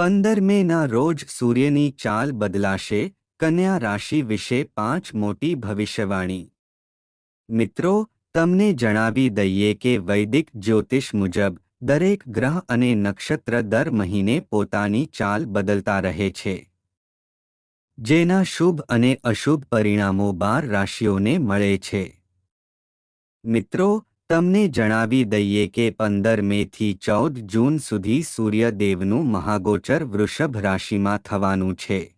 પંદર મેના રોજ સૂર્યની ચાલ બદલાશે, કન્યા રાશિ વિશે પાંચ મોટી ભવિષ્યવાણી. મિત્રો, તમને જણાવી દઈએ કે વૈદિક જ્યોતિષ મુજબ, દરેક ગ્રહ અને નક્ષત્ર દર મહિને પોતાની ચાલ બદલતા રહે છે. જેના શુભ અને અશુભ પરિણામો બાર રાશિઓને મળે છે. મિત્રો તમને જણાવી દઈએ કે પંદર મેથી ચૌદ જૂન સુધી સૂર્યદેવનું મહાગોચર વૃષભ રાશિમાં થવાનું છે.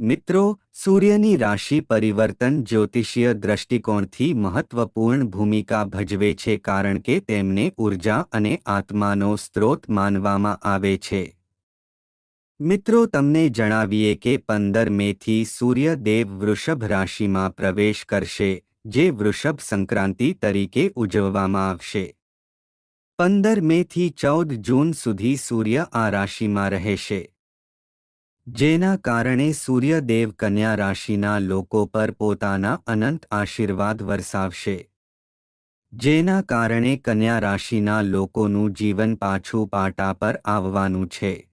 મિત્રો, સૂર્યની રાશિ પરિવર્તન જ્યોતિષીય દ્રષ્ટિકોણથી મહત્વપૂર્ણ ભૂમિકા ભજવે છે કારણ કે તેમને ઊર્જા અને આત્માનો સ્ત્રોત માનવામાં આવે છે. મિત્રો, તમને જણાવીએ કે પંદર મેથી સૂર્યદેવ વૃષભ રાશિમાં પ્રવેશ કરશે. જે વૃષભ સંક્રાંતિ તરીકે ઉજવવામાં આવશે. પંદર મેથી ચૌદ જૂન સુધી સૂર્ય આ રાશિમાં રહેશે. જેના કારણે સૂર્યદેવ કન્યા રાશિના લોકો પર પોતાના અનંત આશીર્વાદ વરસાવશે. જેના કારણે કન્યા રાશિના લોકોનું જીવન પાછું પાટા પર આવવાનું છે.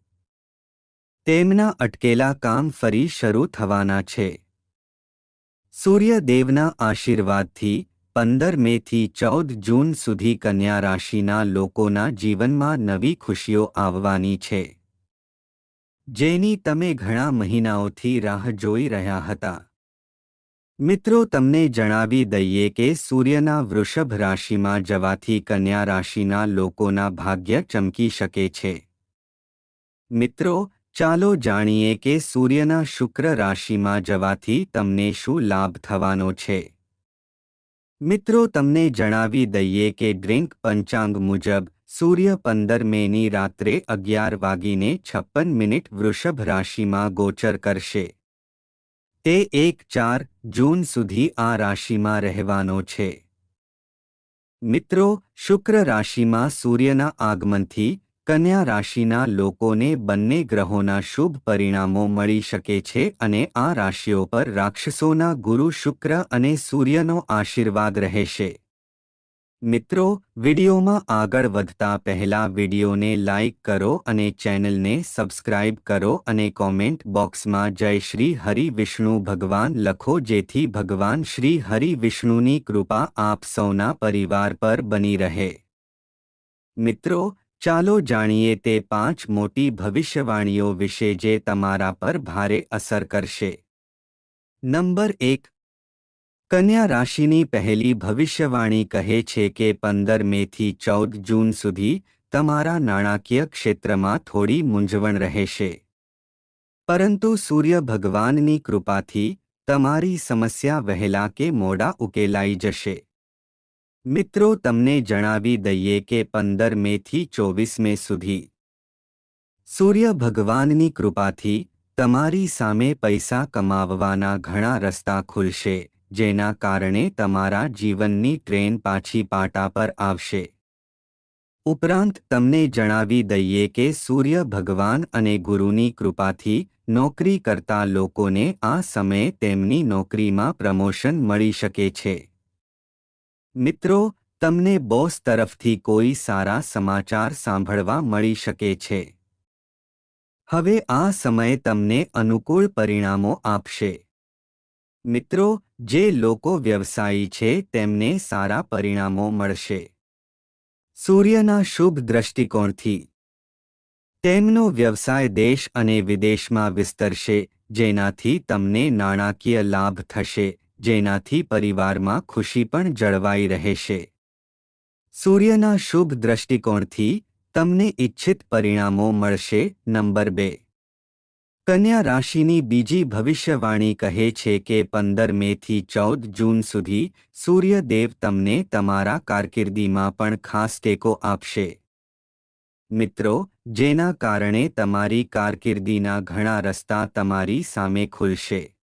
તેમના અટકેલા કામ ફરી શરૂ થવાના છે. સૂર્યદેવના આશીર્વાદથી પંદર મેથી ચૌદ જૂન સુધી કન્યા રાશિના લોકોના જીવનમાં નવી ખુશીઓ આવવાની છે. જેની તમે ઘણા મહિનાઓથી રાહ જોઈ રહ્યા હતા. મિત્રો, તમને જણાવી દઈએ કે સૂર્યના વૃષભ રાશિમાં જવાથી કન્યા રાશિના લોકોના ભાગ્ય ચમકી શકે છે. મિત્રો ચાલો જાણીએ કે સૂર્યના શુક્ર રાશિમાં જવાથી તમને શું લાભ થવાનો છે. મિત્રો, તમને જણાવી દઈએ કે ડ્રિંક પંચાંગ મુજબ, સૂર્ય પંદર મેની રાત્રે અગિયાર વાગીને છપ્પન મિનિટ વૃષભ રાશિમાં ગોચર કરશે. તે એક ચાર જૂન સુધી આ રાશિમાં રહેવાનો છે. મિત્રો, શુક્ર રાશિમાં સૂર્યના આગમનથી કન્યા રાશિના લોકોને બંને ગ્રહોના શુભ પરિણામો મળી શકે છે અને આ રાશિઓ પર રાક્ષસોના ગુરુ શુક્ર અને સૂર્યનો આશીર્વાદ રહેશે. મિત્રો, વિડીયોમાં આગળ વધતા પહેલા વિડીયોને લાઇક કરો અને ચેનલને સબસ્ક્રાઇબ કરો અને કોમેન્ટ બોક્સમાં જય શ્રી હરિ વિષ્ણુ ભગવાન લખો જેથી ભગવાન શ્રી હરિ વિષ્ણુની કૃપા આપ સૌના પરિવાર પર બની રહે. મિત્રો ચાલો જાણીએ તે પાંચ મોટી ભવિષ્યવાણીઓ વિશે જે તમારા પર ભારે અસર કરશે. નંબર એક. કન્યા રાશિની પહેલી ભવિષ્યવાણી કહે છે કે પંદર મેથી ચૌદ જૂન સુધી તમારા નાણાકીય ક્ષેત્રમાં થોડી મૂંઝવણ રહેશે. પરંતુ સૂર્ય ભગવાનની કૃપાથી તમારી સમસ્યા વહેલા કે મોડા ઉકેલાઈ જશે. મિત્રો, તમને જણાવી દઈએ કે પંદર મેથી ચોવીસ મે સુધી સૂર્ય ભગવાનની કૃપાથી તમારી સામે પૈસા કમાવવાના ઘણા રસ્તા ખુલશે, જેના કારણે તમારા જીવનની ટ્રેન પાછી પાટા પર આવશે. ઉપરાંત, તમને જણાવી દઈએ કે સૂર્ય ભગવાન અને ગુરુની કૃપાથી નોકરી કરતા લોકોને આ સમયે તેમની નોકરીમાં પ્રમોશન મળી શકે છે. મિત્રો, તમને બોસ તરફથી કોઈ સારા સમાચાર સાંભળવા મળી શકે છે. હવે આ સમય તમને અનુકૂળ પરિણામો આપશે. મિત્રો, જે લોકો વ્યવસાયી છે તેમને સારા પરિણામો મળશે. સૂર્યના શુભ દ્રષ્ટિકોણથી. તેમનો વ્યવસાય દેશ અને વિદેશમાં વિસ્તરશે, જેનાથી તમને નાણાકીય લાભ થશે. જેનાથી પરિવારમાં ખુશી પણ જળવાઈ રહેશે. સૂર્યના શુભ દ્રષ્ટિકોણથી તમને ઇચ્છિત પરિણામો મળશે, નંબર બે. કન્યા રાશિની બીજી ભવિષ્યવાણી કહે છે કે પંદર મેથી ચૌદ જૂન સુધી સૂર્યદેવ તમને તમારા કારકિર્દીમાં પણ ખાસ ટેકો આપશે. મિત્રો, જેના કારણે તમારી કારકિર્દીના ઘણા રસ્તા તમારી સામે ખુલશે.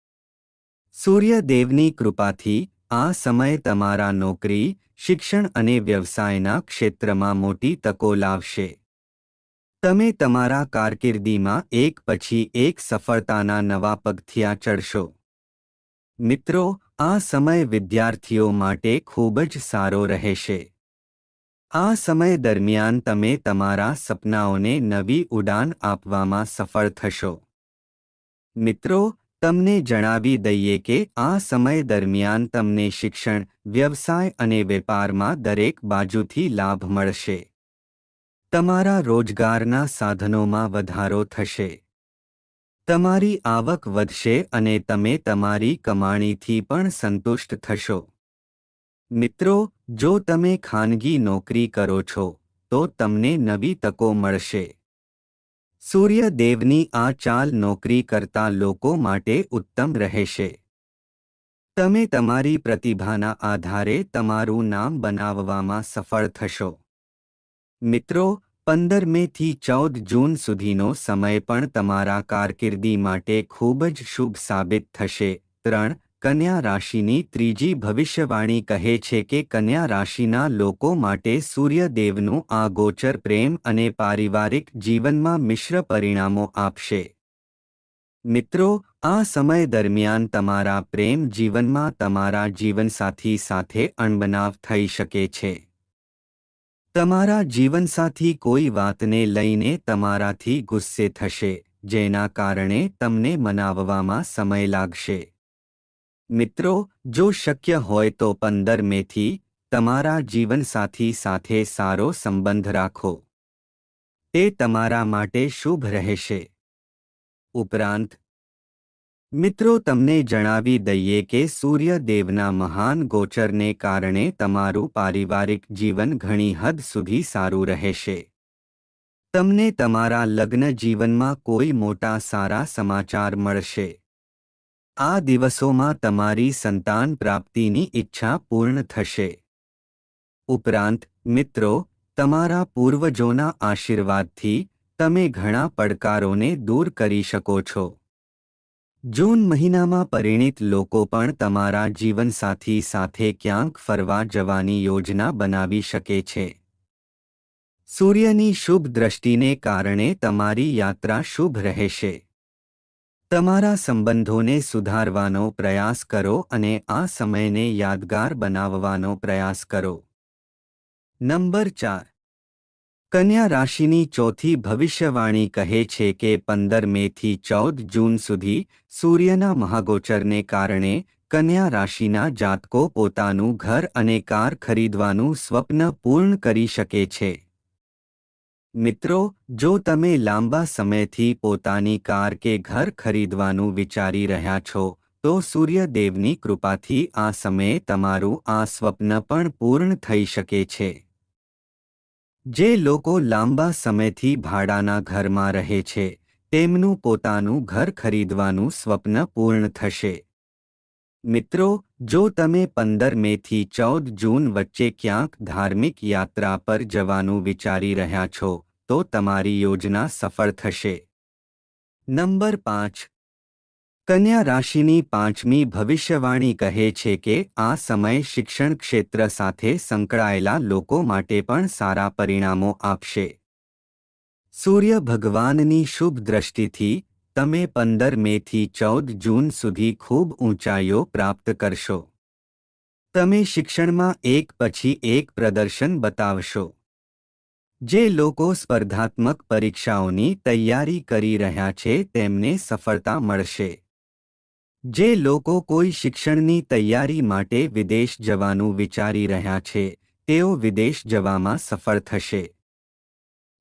સૂર્યદેવની કૃપાથી આ સમય તમારા નોકરી, શિક્ષણ અને વ્યવસાયના ક્ષેત્રમાં મોટી તકો લાવશે. તમે તમારા કારકિર્દીમાં એક પછી એક સફળતાના નવા પગથિયા ચડશો. મિત્રો, આ સમય વિદ્યાર્થીઓ માટે ખૂબ જ સારો રહેશે. આ સમય દરમિયાન તમે તમારા સપનાઓને નવી ઉડાન આપવામાં સફળ થશો. મિત્રો તમને જણાવી દઈએ કે આ સમય દરમિયાન તમને શિક્ષણ, વ્યવસાય અને વેપારમાં દરેક બાજુથી લાભ મળશે. તમારા રોજગારના સાધનોમાં વધારો થશે. તમારી આવક વધશે અને તમે તમારી કમાણીથી પણ સંતુષ્ટ થશો. મિત્રો, જો તમે ખાનગી નોકરી કરો છો, તો તમને નવી તકો મળશે. સૂર્યદેવની આ ચાલ નોકરી કરતા લોકો માટે ઉત્તમ રહેશે. તમે તમારી પ્રતિભાના આધારે તમારું નામ બનાવવામાં સફળ થશો. મિત્રો, પંદર મેથી ચૌદ જૂન સુધીનો સમય પણ તમારા કારકિર્દી માટે ખૂબ જ શુભ સાબિત થશે. ત્રણ કન્યા રાશિની ત્રીજી ભવિષ્યવાણી કહે છે કે કન્યા રાશિના લોકો માટે સૂર્યદેવનું આ ગોચર પ્રેમ અને પારિવારિક જીવનમાં મિશ્ર પરિણામો આપશે. મિત્રો, આ સમય દરમિયાન તમારા પ્રેમ જીવનમાં તમારા જીવનસાથી સાથે અણબનાવ થઈ શકે છે. તમારા જીવનસાથી કોઈ વાતને લઈને તમારાથી ગુસ્સે થશે, જેના કારણે તમને મનાવવામાં સમય લાગશે. મિત્રો, જો શક્ય હોય તો પંદર મેથી તમારા જીવનસાથી સાથે સારો સંબંધ રાખો. તે તમારા માટે શુભ રહેશે. ઉપરાંત, મિત્રો, તમને જણાવી દઈએ કે સૂર્યદેવના મહાન ગોચરને કારણે તમારું પારિવારિક જીવન ઘણી હદ સુધી સારું રહેશે. તમને તમારા લગ્ન જીવનમાં કોઈ મોટા સારા સમાચાર મળશે. આ દિવસોમાં તમારી સંતાન પ્રાપ્તિની ઈચ્છા પૂર્ણ થશે. ઉપરાંત, મિત્રો, તમારા પૂર્વજોના આશીર્વાદથી તમે ઘણા પડકારોને દૂર કરી શકો છો. જૂન મહિનામાં પરિણિત લોકો પણ તમારા જીવનસાથી સાથે ક્યાંક ફરવા જવાની યોજના બનાવી શકે છે. સૂર્યની શુભ દ્રષ્ટિને કારણે તમારી યાત્રા શુભ રહેશે. તમારા સંબંધોને સુધારવાનો પ્રયાસ કરો અને આ સમયને યાદગાર બનાવવાનો પ્રયાસ કરો. નંબર ચાર. કન્યા રાશિની ચોથી ભવિષ્યવાણી કહે છે કે પંદર મેથી ચૌદ જૂન સુધી સૂર્યના મહાગોચરને કારણે કન્યા રાશિના જાતકો પોતાનું ઘર અને કાર ખરીદવાનું સ્વપ્ન પૂર્ણ કરી શકે છે. મિત્રો, જો તમે લાંબા સમયથી પોતાની કાર કે ઘર ખરીદવાનું વિચારી રહ્યા છો, તો સૂર્યદેવની કૃપાથી આ સમયે તમારું આ સ્વપ્ન પણ પૂર્ણ થઈ શકે છે. જે લોકો લાંબા સમયથી ભાડાના ઘરમાં રહે છે, તેમનું પોતાનું ઘર ખરીદવાનું સ્વપ્ન પૂર્ણ થશે. મિત્રો જો તમે પંદર મેથી ચૌદ જૂન વચ્ચે ક્યાંક ધાર્મિક યાત્રા પર જવાનું વિચારી રહ્યા છો, તો તમારી યોજના સફળ થશે. નંબર પાંચ. કન્યા રાશિની પાંચમી ભવિષ્યવાણી કહે છે કે, આ સમય શિક્ષણ ક્ષેત્ર સાથે સંકળાયેલા લોકો માટે પણ સારા પરિણામો આપશે. સૂર્ય ભગવાનની શુભ દ્રષ્ટિથી તમે પંદર મેથી ચૌદ જૂન સુધી ખૂબ ઊંચાઈઓ પ્રાપ્ત કરશો. તમે શિક્ષણમાં એક પછી એક પ્રદર્શન બતાવશો. જે લોકો સ્પર્ધાત્મક પરીક્ષાઓની તૈયારી કરી રહ્યા છે તેમને સફળતા મળશે. જે લોકો કોઈ શિક્ષણની તૈયારી માટે વિદેશ જવાનું વિચારી રહ્યા છે, તેઓ વિદેશ જવામાં સફળ થશે.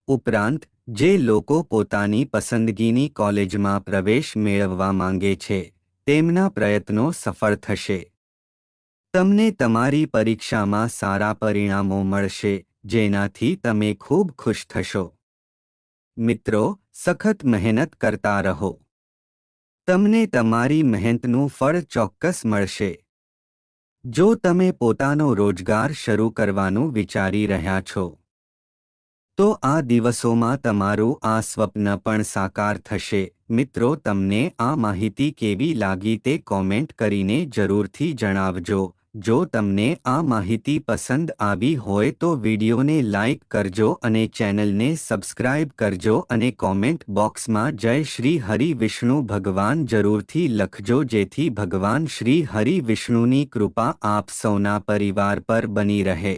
ઉપરાંત જે લોકો પોતાની પસંદગીની કોલેજમાં પ્રવેશ મેળવવા માંગે છે, તેમના પ્રયત્નો સફળ થશે. તમને તમારી પરીક્ષામાં સારા પરિણામો મળશે, જેનાથી તમે ખૂબ ખુશ થશો. મિત્રો, સખત મહેનત કરતા રહો. તમને તમારી મહેનતનું ફળ ચોક્કસ મળશે. જો તમે પોતાનો રોજગાર શરૂ કરવાનું વિચારી રહ્યા છો તો આ દિવસોમાં તમારું આ સ્વપ્ન પણ સાકાર થશે. મિત્રો, તમને આ માહિતી કેવી લાગી તે કોમેન્ટ કરીને જરૂરથી જણાવજો. જો તમને આ માહિતી પસંદ આવી હોય તો વિડીયોને લાઇક કરજો અને ચેનલને સબસ્ક્રાઇબ કરજો અને કોમેન્ટ બોક્સમાં જય શ્રી હરિ વિષ્ણુ ભગવાન જરૂરથી લખજો જેથી ભગવાન શ્રી હરિ વિષ્ણુની કૃપા આપ સૌના પરિવાર પર બની રહે.